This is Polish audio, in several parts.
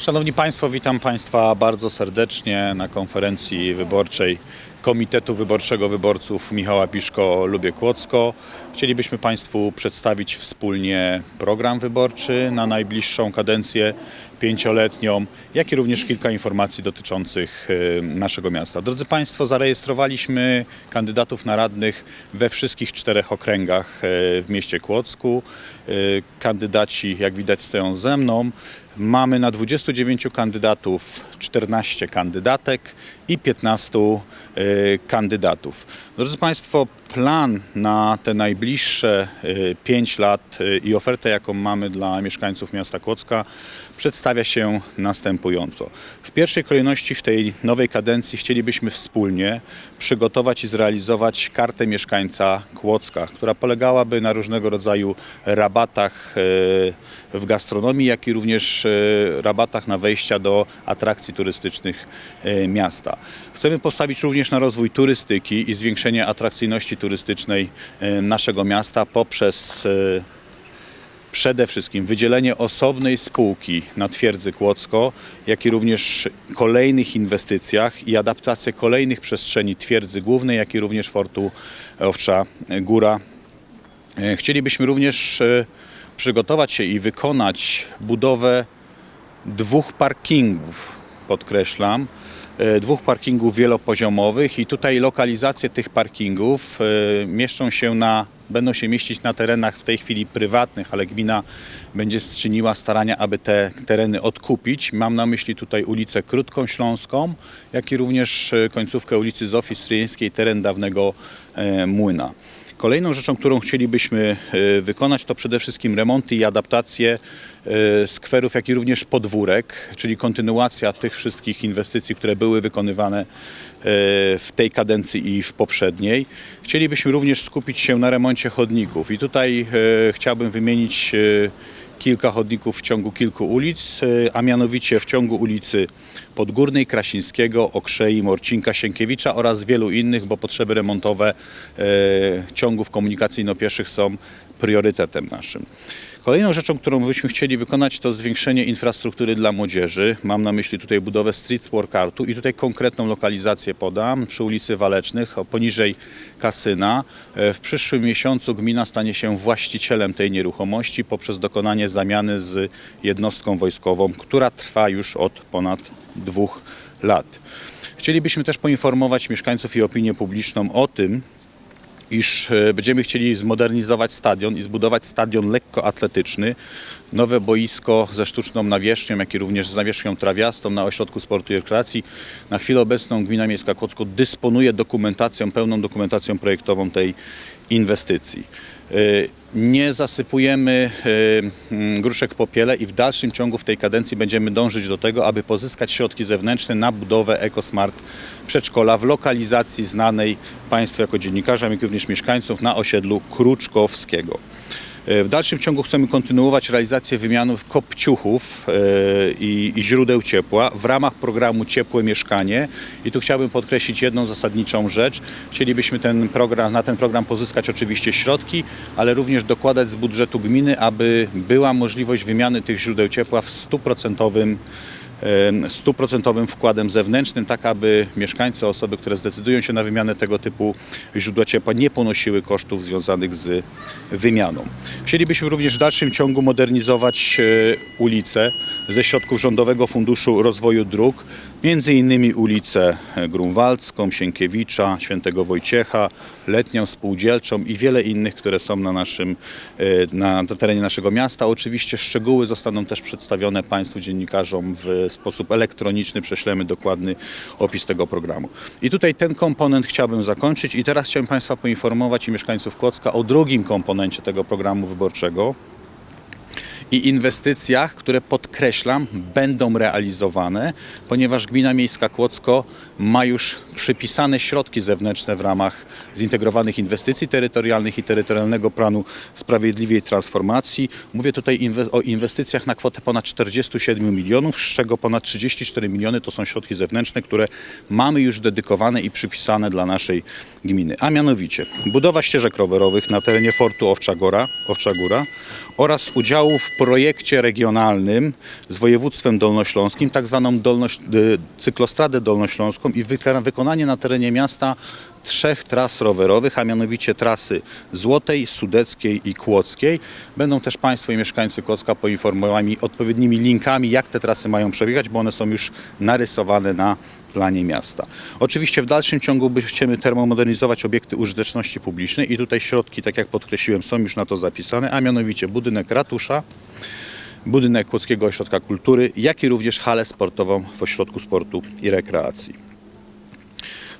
Szanowni Państwo, witam Państwa bardzo serdecznie na konferencji wyborczej Komitetu Wyborczego Wyborców Michała Piszko Lubię Kłodzko. Chcielibyśmy Państwu przedstawić wspólnie program wyborczy na najbliższą kadencję pięcioletnią, jak i również kilka informacji dotyczących e, naszego miasta. Drodzy Państwo, zarejestrowaliśmy kandydatów na radnych we wszystkich czterech okręgach e, w mieście Kłodzku. E, Kandydaci, jak widać, stoją ze mną. Mamy na 29 kandydatów 14 kandydatek i 15 e, kandydatów. Drodzy Państwo, plan na te najbliższe 5 lat e, i ofertę, jaką mamy dla mieszkańców miasta Kłodzka, przedstawia się następująco. W pierwszej kolejności w tej nowej kadencji chcielibyśmy wspólnie przygotować i zrealizować kartę mieszkańca Kłodzka, która polegałaby na różnego rodzaju rabatach w gastronomii, jak i również rabatach na wejścia do atrakcji turystycznych miasta. Chcemy postawić również na rozwój turystyki i zwiększenie atrakcyjności turystycznej e, naszego miasta poprzez e, przede wszystkim wydzielenie osobnej spółki na twierdzy Kłodzko, jak i również kolejnych inwestycjach i adaptację kolejnych przestrzeni twierdzy głównej, jak i również fortu Owcza Góra. E, Chcielibyśmy również przygotować się i wykonać budowę dwóch parkingów, podkreślam, e, dwóch parkingów wielopoziomowych i tutaj lokalizacje tych parkingów e, mieszczą się na, będą się mieścić na terenach w tej chwili prywatnych, ale gmina będzie czyniła starania, aby te tereny odkupić. Mam na myśli tutaj ulicę Krótką Śląską, jak i również e, końcówkę ulicy Zofii Stryjeńskiej, teren dawnego młyna. Kolejną rzeczą, którą chcielibyśmy e, wykonać, to przede wszystkim remonty i adaptacje skwerów, jak i również podwórek, czyli kontynuacja tych wszystkich inwestycji, które były wykonywane e, w tej kadencji i w poprzedniej. Chcielibyśmy również skupić się na remoncie chodników i tutaj e, chciałbym wymienić kilka chodników w ciągu kilku ulic, e, a mianowicie w ciągu ulicy Podgórnej, Krasińskiego, Okrzei, Morcinka, Sienkiewicza oraz wielu innych, bo potrzeby remontowe e, ciągów komunikacyjno-pieszych są priorytetem naszym. Kolejną rzeczą, którą byśmy chcieli wykonać, to zwiększenie infrastruktury dla młodzieży. Mam na myśli tutaj budowę street workartu i tutaj konkretną lokalizację podam przy ulicy Walecznych, poniżej kasyna. E, W przyszłym miesiącu gmina stanie się właścicielem tej nieruchomości poprzez dokonanie zamiany z jednostką wojskową, która trwa już od ponad dwóch lat. Chcielibyśmy też poinformować mieszkańców i opinię publiczną o tym, iż e, będziemy chcieli zmodernizować stadion i zbudować stadion lekkoatletyczny, nowe boisko ze sztuczną nawierzchnią, jak i również z nawierzchnią trawiastą na Ośrodku Sportu i Rekreacji. Na chwilę obecną Gmina Miejska Kłodzko dysponuje dokumentacją, pełną dokumentacją projektową tej inwestycji. E, Nie zasypujemy e, mm, gruszek w popiele i w dalszym ciągu w tej kadencji będziemy dążyć do tego, aby pozyskać środki zewnętrzne na budowę EcoSmart przedszkola w lokalizacji znanej Państwu jako dziennikarzom, jak również mieszkańców na osiedlu Kruczkowskiego. W dalszym ciągu chcemy kontynuować realizację wymianów kopciuchów e, i, źródeł ciepła w ramach programu Ciepłe Mieszkanie. I tu chciałbym podkreślić jedną zasadniczą rzecz. Chcielibyśmy ten program, na ten program pozyskać oczywiście środki, ale również dokładać z budżetu gminy, aby była możliwość wymiany tych źródeł ciepła w stuprocentowym stuprocentowym wkładem zewnętrznym, tak aby mieszkańcy, osoby, które zdecydują się na wymianę tego typu źródła ciepła, nie ponosiły kosztów związanych z wymianą. Chcielibyśmy również w dalszym ciągu modernizować e, ulice ze środków Rządowego Funduszu Rozwoju Dróg, między innymi ulicę Grunwaldzką, Sienkiewicza, Świętego Wojciecha, Letnią Spółdzielczą i wiele innych, które są na naszym, e, na terenie naszego miasta. Oczywiście szczegóły zostaną też przedstawione Państwu dziennikarzom w sposób elektroniczny. Prześlemy dokładny opis tego programu. I tutaj ten komponent chciałbym zakończyć i teraz chciałbym Państwa poinformować i mieszkańców Kłodzka o drugim komponencie tego programu wyborczego i inwestycjach, które podkreślam, będą realizowane, ponieważ Gmina Miejska Kłodzko ma już przypisane środki zewnętrzne w ramach zintegrowanych inwestycji terytorialnych i terytorialnego planu sprawiedliwej transformacji. Mówię tutaj o inwestycjach na kwotę ponad 47 milionów, z czego ponad 34 miliony to są środki zewnętrzne, które mamy już dedykowane i przypisane dla naszej gminy. A mianowicie budowa ścieżek rowerowych na terenie fortu Owcza Góra, Owcza Góra oraz udziału w projekcie regionalnym z województwem dolnośląskim, tak zwaną dolnoś, y, cyklostradę dolnośląską i wykonanie na terenie miasta trzech tras rowerowych, a mianowicie trasy Złotej, Sudeckiej i Kłodzkiej. Będą też Państwo i mieszkańcy Kłodzka poinformowani odpowiednimi linkami, jak te trasy mają przebiegać, bo one są już narysowane na planie miasta. Oczywiście w dalszym ciągu chcemy termomodernizować obiekty użyteczności publicznej i tutaj środki, tak jak podkreśliłem, są już na to zapisane, a mianowicie budynek ratusza, budynek Kłodzkiego Ośrodka Kultury, jak i również halę sportową w Ośrodku Sportu i Rekreacji.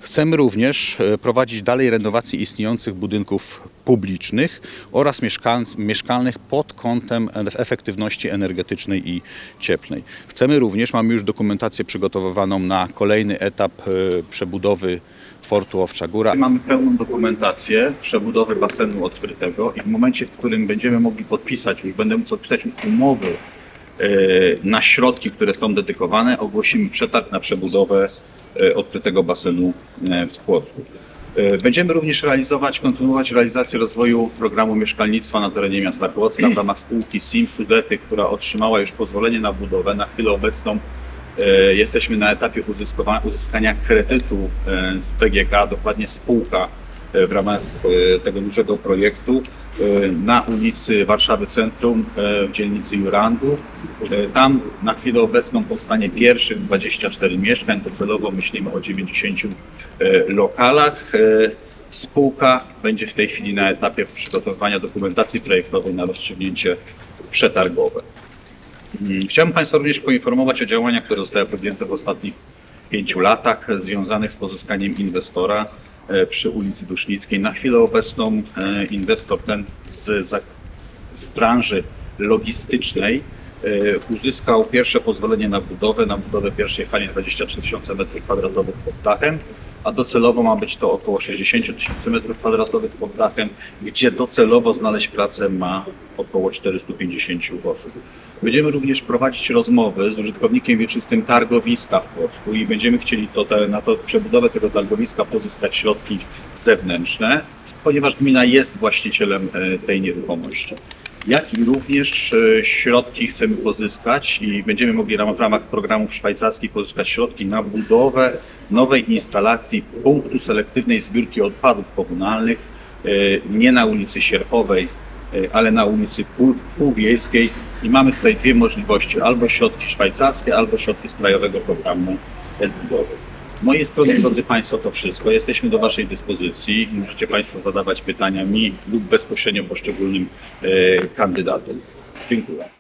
Chcemy również e, prowadzić dalej renowację istniejących budynków publicznych oraz mieszkalnych pod kątem efektywności energetycznej i cieplnej. Chcemy również, mamy już dokumentację przygotowywaną na kolejny etap e, przebudowy Fortu Owcza Góra. Mamy pełną dokumentację przebudowy basenu odkrytego i w momencie, w którym będziemy mogli podpisać, już będę mógł podpisać umowy na środki, które są dedykowane, ogłosimy przetarg na przebudowę e, odkrytego basenu e, w Płocku. E, Będziemy również realizować, kontynuować realizację rozwoju programu mieszkalnictwa na terenie miasta Płocka w ramach spółki SIM Sudety, która otrzymała już pozwolenie na budowę. Na chwilę obecną e, jesteśmy na etapie uzyskania kredytu e, z BGK, dokładnie spółka e, w ramach e, tego dużego projektu e, na ulicy Warszawy Centrum e, w dzielnicy Jurandów. E, Tam na chwilę obecną powstanie pierwszych 24 mieszkań, docelowo myślimy o 90 e, lokalach. E, Spółka będzie w tej chwili na etapie przygotowywania dokumentacji projektowej na rozstrzygnięcie przetargowe. Mm, Chciałbym Państwa również poinformować o działaniach, które zostały podjęte w ostatnich pięciu latach związanych z pozyskaniem inwestora e, przy ulicy Dusznickiej. Na chwilę obecną e, inwestor ten z, z branży logistycznej e, uzyskał pierwsze pozwolenie na budowę, na budowę pierwszej hali 23 tysiące m2 pod dachem, a docelowo ma być to około 60 tysięcy m2 pod dachem, gdzie docelowo znaleźć pracę ma około 450 osób. Będziemy również prowadzić rozmowy z użytkownikiem wieczystym targowiska w Płocku i będziemy chcieli to, te, na to przebudowę tego targowiska pozyskać środki zewnętrzne, ponieważ gmina jest właścicielem e, tej nieruchomości. Jak i również e, środki chcemy pozyskać i będziemy mogli w ramach programów szwajcarskich pozyskać środki na budowę nowej instalacji punktu selektywnej zbiórki odpadów komunalnych e, nie na ulicy Sierpowej, e, ale na ulicy Pół- Półwiejskiej i mamy tutaj dwie możliwości, albo środki szwajcarskie, albo środki z Krajowego Programu Odbudowy. Z mojej strony, drodzy Państwo, to wszystko. Jesteśmy do Waszej dyspozycji. Możecie Państwo zadawać pytania mi lub bezpośrednio poszczególnym e, kandydatom. Dziękuję.